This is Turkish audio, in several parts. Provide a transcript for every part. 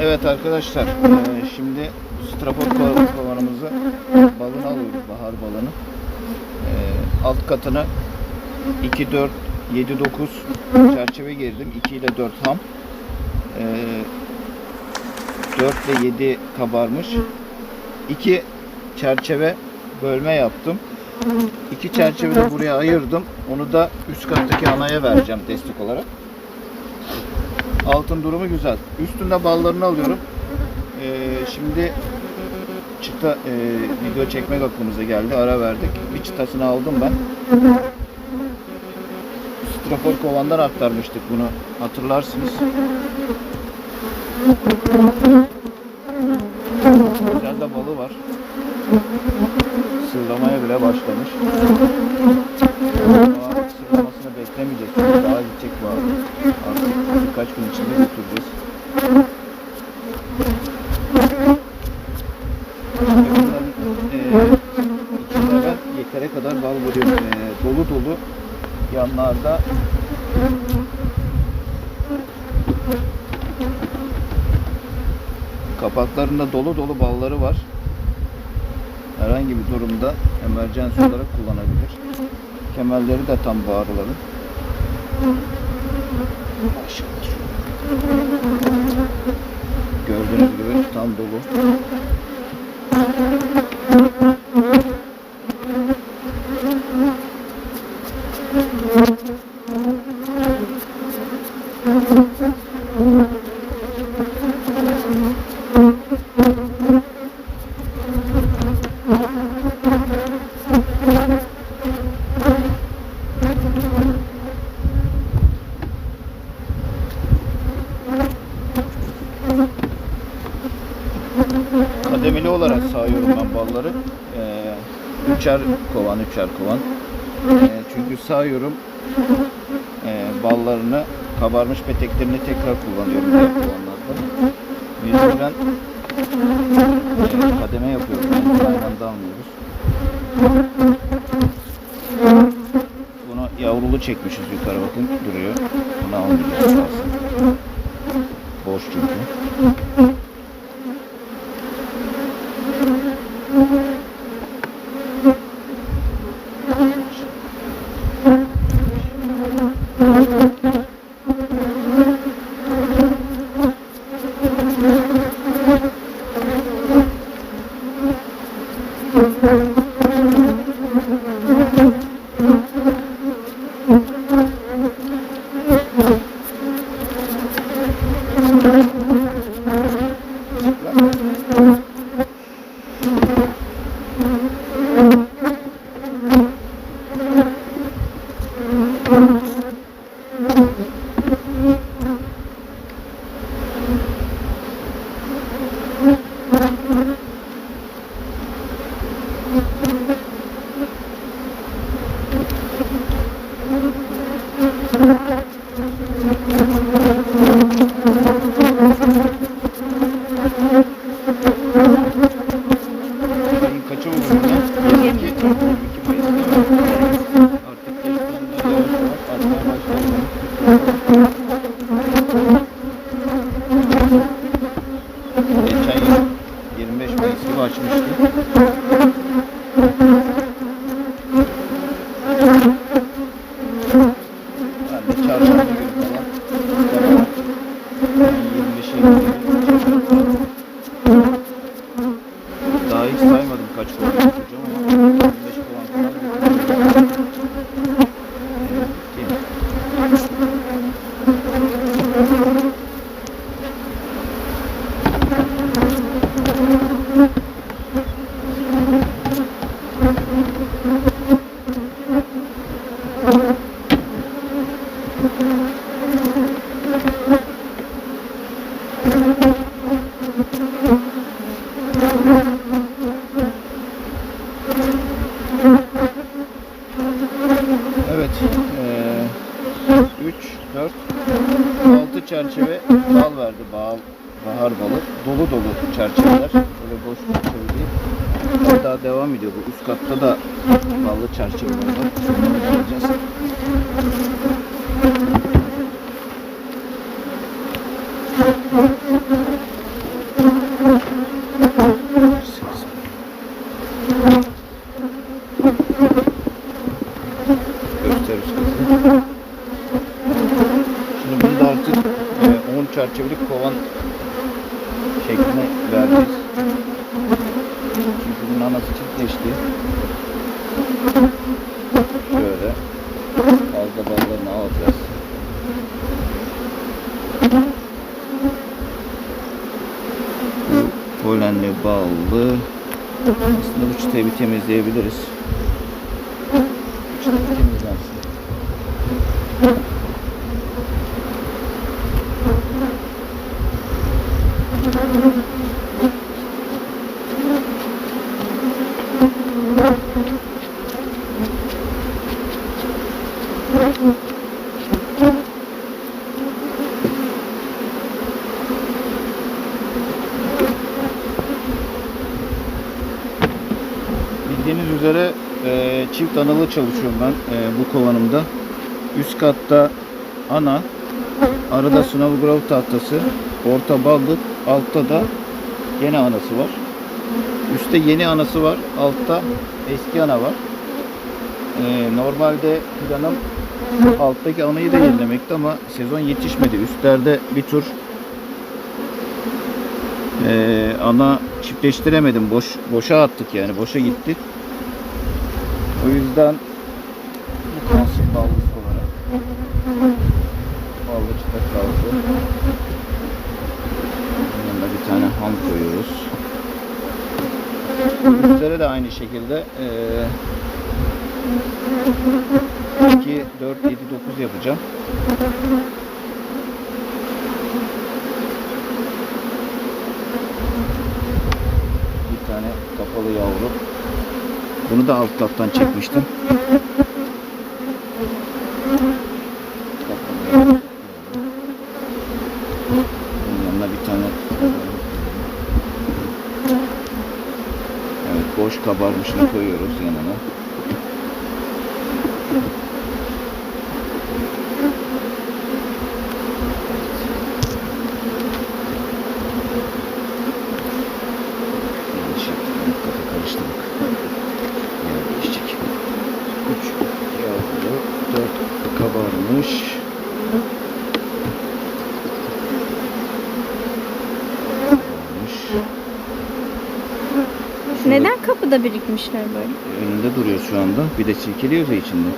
Evet arkadaşlar, eee, şimdi strapor ko- kovanımızı balını alıyoruz, bahar balını. Eee, alt katını 2, 4, 7, 9 çerçeve girdim. 2 ile 4 ham. Eee 4 ve 7 kabarmış. 2 çerçeve bölme yaptım. İki çerçeve de buraya ayırdım. Onu da üst kattaki anaya vereceğim destek olarak. Altın durumu güzel. Üstünde ballarını alıyorum. Ee, şimdi çıta e, video çekmek aklımıza geldi. Ara verdik. Bir çıtasını aldım ben. Strafor kovandan aktarmıştık bunu. Hatırlarsınız. Güzel de balı var. Sırlamaya bile başlamış. Ama sırlamasını beklemeyeceğiz. Çünkü daha gidecek bu abi. Artık birkaç gün içinde götüreceğiz. Ben yetere kadar bal vuruyorum. Eee, dolu dolu yanlarda kapaklarında dolu dolu balları var. Herhangi bir durumda emergency olarak kullanabilir. Kemerleri de tam bağrıların. Gördüğünüz gibi tam dolu. Olarak sağıyorum ben balları. Ee, üçer kovan, üçer kovan. Ee, çünkü sağıyorum ee, ballarını, kabarmış peteklerini tekrar kullanıyorum diğer kovanlarda. Mecburen ee, kademe yapıyorum. Yani aynı anda almıyoruz. Bunu yavrulu çekmişiz yukarı bakın duruyor. Bunu almayacağız. Boş çünkü. Mm-hmm. Üst katta da ballı çerçeve var. Şunları alacağız. Şimdi burada artık e, 10 çerçevelik kovan şekline vereceğiz. Temizleyebiliriz. Temizlensin. Bildiğiniz üzere e, çift analı çalışıyorum ben e, bu kovanımda. Üst katta ana, arada sınav grov tahtası, orta ballık, altta da yeni anası var. Üstte yeni anası var, altta eski ana var. E, normalde planım alttaki anayı da yenilemekti ama sezon yetişmedi. Üstlerde bir tur e, ana çiftleştiremedim. Boş boşa attık yani. Boşa gitti. O yüzden bu kalsın ballısı olarak. Ballı çıta kaldı. Yanına bir tane ham koyuyoruz. Üstlere de aynı şekilde eee 2, 4, 7, 9 yapacağım. Bir tane kapalı yavru. Bunu da alt kaptan çekmiştim. Yanına bir tane Evet boş kabarmışını koyuyoruz yanına. Yanlış yaptık. Kafa karıştırdık. Yer değişecek. 3 4 kabarmış. Neden kapıda birikmişler böyle? Önünde duruyor şu anda. Bir de silkeliyorsa içinde.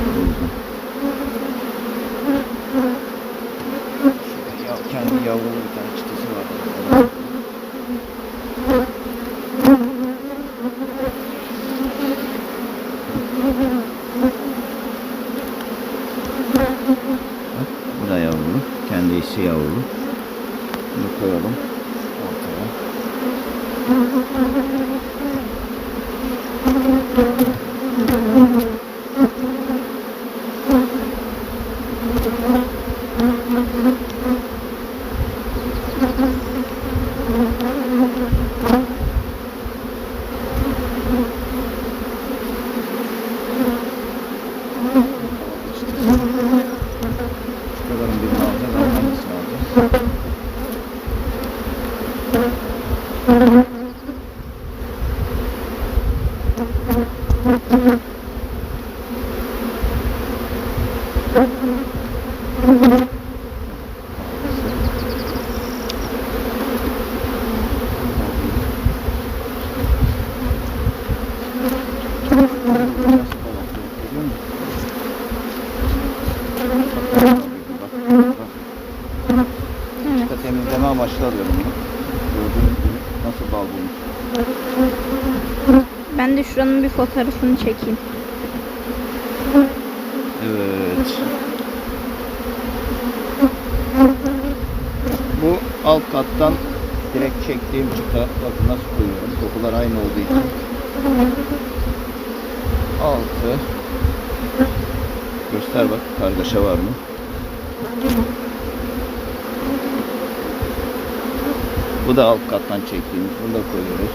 O yüzden. Şurada ya, kendi yavrulu bir tane çıtası var. Bak, Bu da yavrulu. Kendi eşi yavrulu. Bunu koyalım. Ortaya. Şuraların birini alacağız. ama Hangisini alacağız? İşte temizleme amaçlı alıyorum bunu. Gördüğünüz gibi nasıl bal. Ben de şuranın bir fotoğrafını çekeyim. Evet. Bu alt kattan direkt çektiğim çıta. Bakın nasıl koyuyorum. Kokular aynı olduğu için. Altı. Göster bak kargaşa var mı? Bu da alt kattan çektiğimiz. Bunu da koyuyoruz.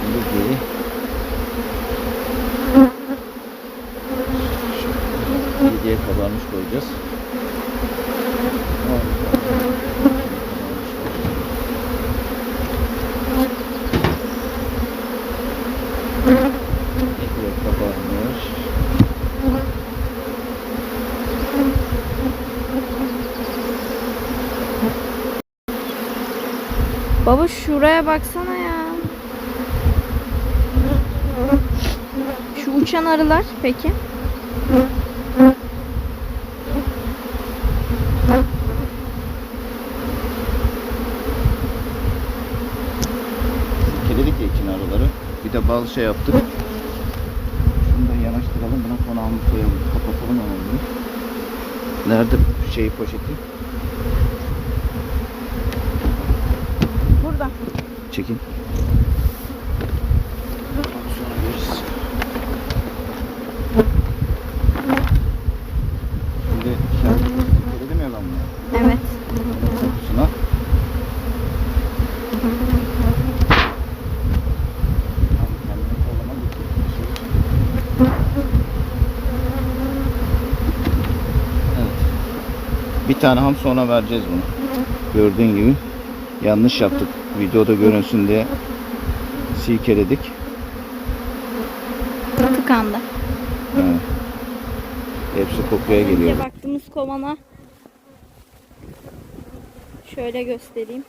Şimdi Yediye kabarmış koyacağız. Yediye kabarmış. Baba şuraya baksana ya. Şu uçan arılar peki? Keledik ya için araları. Bir de bal şey yaptık. Şunu da yanaştıralım. Buna konağımı koyalım. Kapatalım onu. Nerede şey poşeti? Burada. Çekin. Sonra veririz. Şimdi şey dedim ya ben Evet. Evet. Bir tane ham sonra vereceğiz bunu. Gördüğün gibi yanlış yaptık. Videoda görünsün diye silkeledik. Tıkandı. Evet. Hepsi kokuya geliyor. Baktığımız kovana şöyle göstereyim.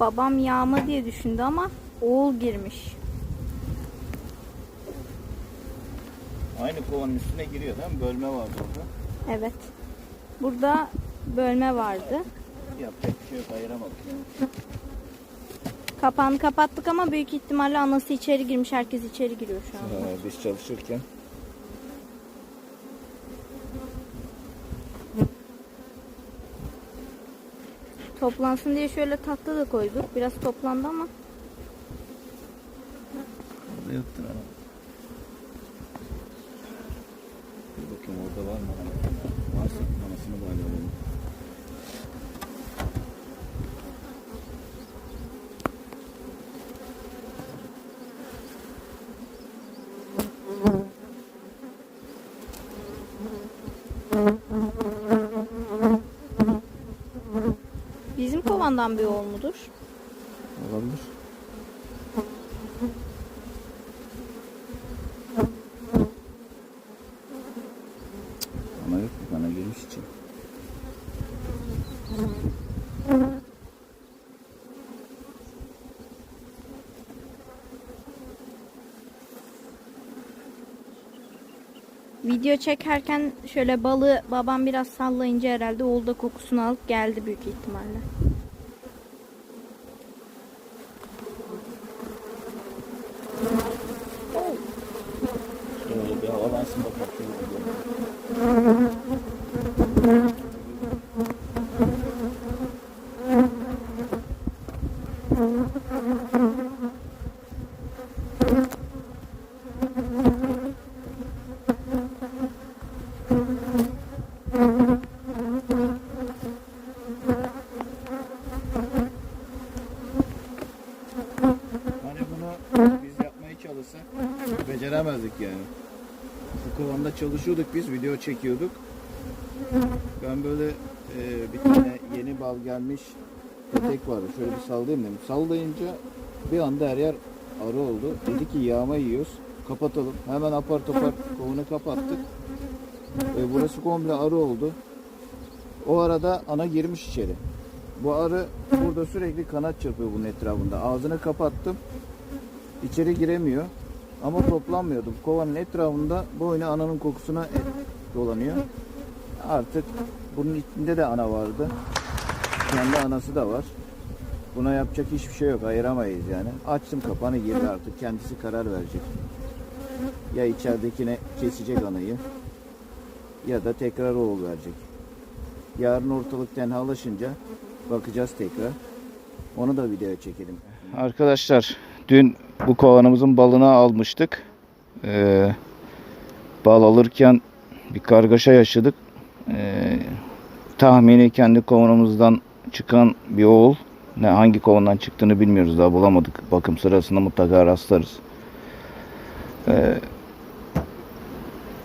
Babam yağma diye düşündü ama oğul girmiş. Aynı kovanın üstüne giriyor değil mi? Bölme vardı orada. Evet. Burada bölme vardı. Yapacak bir şey yok ayıramadık. Kapağını kapattık ama büyük ihtimalle anası içeri girmiş. Herkes içeri giriyor şu an. Ee, biz çalışırken. Toplansın diye şöyle tatlı da koyduk. Biraz toplandı ama yoktur ama. Bir bakayım orada var mı? Varsa anasını bağlayalım. Kovandan bir oğul mudur? Olabilir. Ama yok bana girmiş için. Video çekerken şöyle balığı babam biraz sallayınca herhalde oğul da kokusunu alıp geldi büyük ihtimalle. Şöyle bir havalansın bakalım. Hani bunu biz yapmaya çalışsak beceremezdik yani. Bu kovanda çalışıyorduk biz, video çekiyorduk. Ben böyle e, bir tane yeni bal gelmiş petek vardı. Şöyle bir sallayayım dedim. Sallayınca bir anda her yer arı oldu. Dedi ki yağma yiyoruz. Kapatalım. Hemen apar topar kovanı kapattık. E, burası komple arı oldu. O arada ana girmiş içeri. Bu arı burada sürekli kanat çırpıyor bunun etrafında. Ağzını kapattım. İçeri giremiyor. Ama toplanmıyordu. Kovanın etrafında boynu ananın kokusuna e- dolanıyor. Artık bunun içinde de ana vardı. Kendi anası da var. Buna yapacak hiçbir şey yok. Ayıramayız yani. Açtım kapağını girdi artık. Kendisi karar verecek. Ya içeridekine kesecek anayı ya da tekrar oğul verecek. Yarın ortalık tenhalaşınca bakacağız tekrar. Onu da videoya çekelim. Arkadaşlar dün bu kovanımızın balını almıştık. Ee, bal alırken bir kargaşa yaşadık. Ee, tahmini kendi kovanımızdan çıkan bir oğul. Ne hangi kovandan çıktığını bilmiyoruz daha bulamadık. Bakım sırasında mutlaka rastlarız. Ee,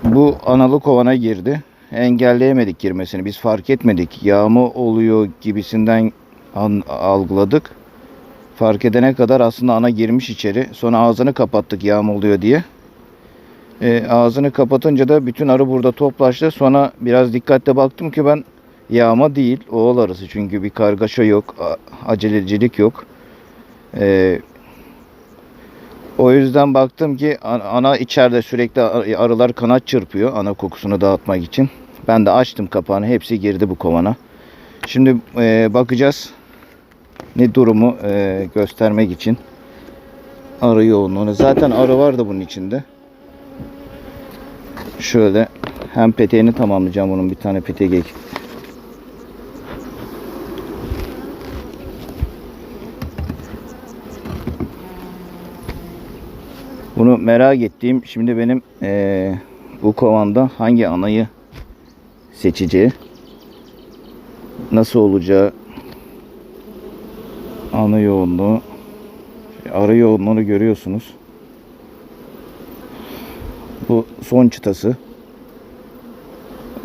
bu analı kovana girdi. Engelleyemedik girmesini. Biz fark etmedik. Yağma oluyor gibisinden algıladık. Fark edene kadar aslında ana girmiş içeri. Sonra ağzını kapattık yağma oluyor diye. Ee, ağzını kapatınca da bütün arı burada toplaştı. Sonra biraz dikkatle baktım ki ben yağma değil oğul arısı. Çünkü bir kargaşa yok. Acelecilik yok. Ee, o yüzden baktım ki an- ana içeride sürekli ar- arılar kanat çırpıyor ana kokusunu dağıtmak için. Ben de açtım kapağını. Hepsi girdi bu kovana. Şimdi e, bakacağız ne durumu e, göstermek için arı yoğunluğunu. Zaten arı vardı bunun içinde. Şöyle hem peteğini tamamlayacağım bunun bir tane petek ek. Bunu merak ettiğim şimdi benim eee, bu kovanda hangi anayı seçeceği nasıl olacağı ana yoğunluğu arı yoğunluğunu görüyorsunuz. Bu son çıtası.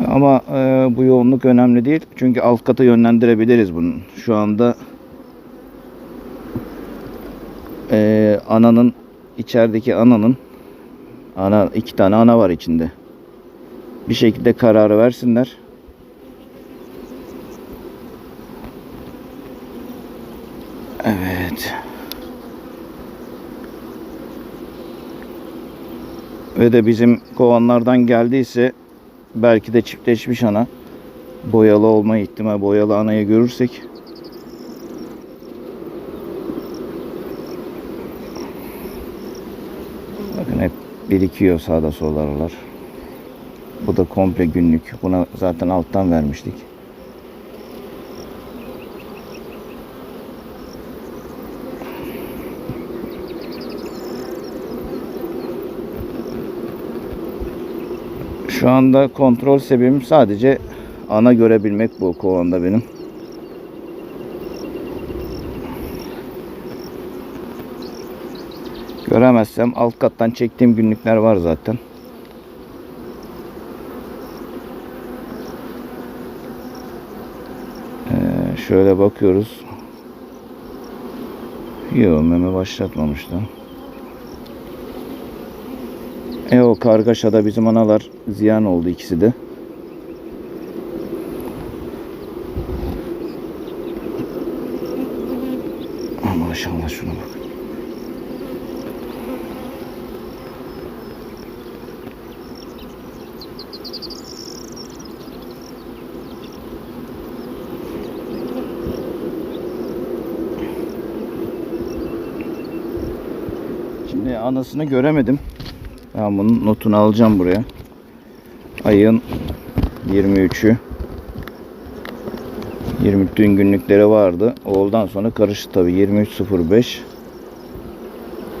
Ama eee, bu yoğunluk önemli değil. Çünkü alt kata yönlendirebiliriz bunun. Şu anda eee, ananın içerideki ananın ana iki tane ana var içinde. Bir şekilde kararı versinler. Evet. Ve de bizim kovanlardan geldiyse belki de çiftleşmiş ana boyalı olma ihtimali boyalı anayı görürsek Bakın hep birikiyor sağda solda. Bu da komple günlük. Buna zaten alttan vermiştik. Şu anda kontrol sebebim sadece ana görebilmek bu kovanda benim. Göremezsem alt kattan çektiğim günlükler var zaten. Ee, şöyle bakıyoruz. Yok meme başlatmamış da. E o kargaşada bizim analar ziyan oldu ikisi de. Ah, Maşallah şuna bak. Şimdi anasını göremedim. Ben bunun notunu alacağım buraya. Ayın 23'ü. 23 dün günlükleri vardı. Oğuldan sonra karıştı tabi. 23.05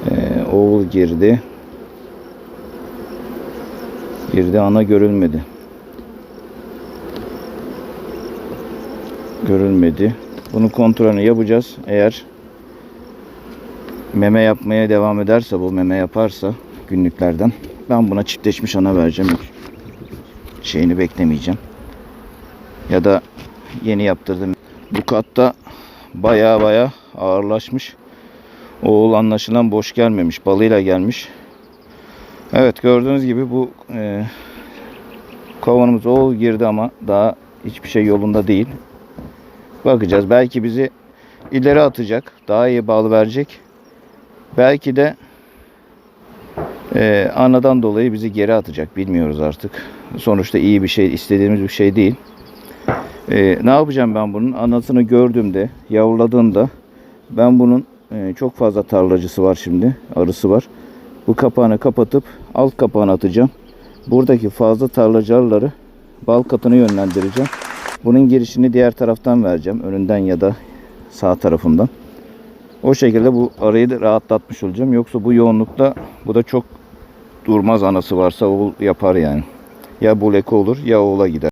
ee, Oğul girdi. Girdi ana görülmedi. Görülmedi. Bunun kontrolünü yapacağız. Eğer meme yapmaya devam ederse bu meme yaparsa günlüklerden ben buna çiftleşmiş ana vereceğim. Şeyini beklemeyeceğim. Ya da yeni yaptırdım. Bu katta baya baya ağırlaşmış. Oğul anlaşılan boş gelmemiş. Balıyla gelmiş. Evet gördüğünüz gibi bu e, kovanımız oğul girdi ama daha hiçbir şey yolunda değil. Bakacağız. Belki bizi ileri atacak. Daha iyi bal verecek. Belki de e, anadan dolayı bizi geri atacak. Bilmiyoruz artık. Sonuçta iyi bir şey, istediğimiz bir şey değil. E, ne yapacağım ben bunun? Anasını gördüğümde, yavruladığında ben bunun e, çok fazla tarlacısı var şimdi. Arısı var. Bu kapağını kapatıp alt kapağını atacağım. Buradaki fazla tarlacı arıları bal katını yönlendireceğim. Bunun girişini diğer taraftan vereceğim. Önünden ya da sağ tarafından. O şekilde bu arayı da rahatlatmış olacağım. Yoksa bu yoğunlukta bu da çok durmaz anası varsa o yapar yani. Ya bu leke olur ya oğula gider.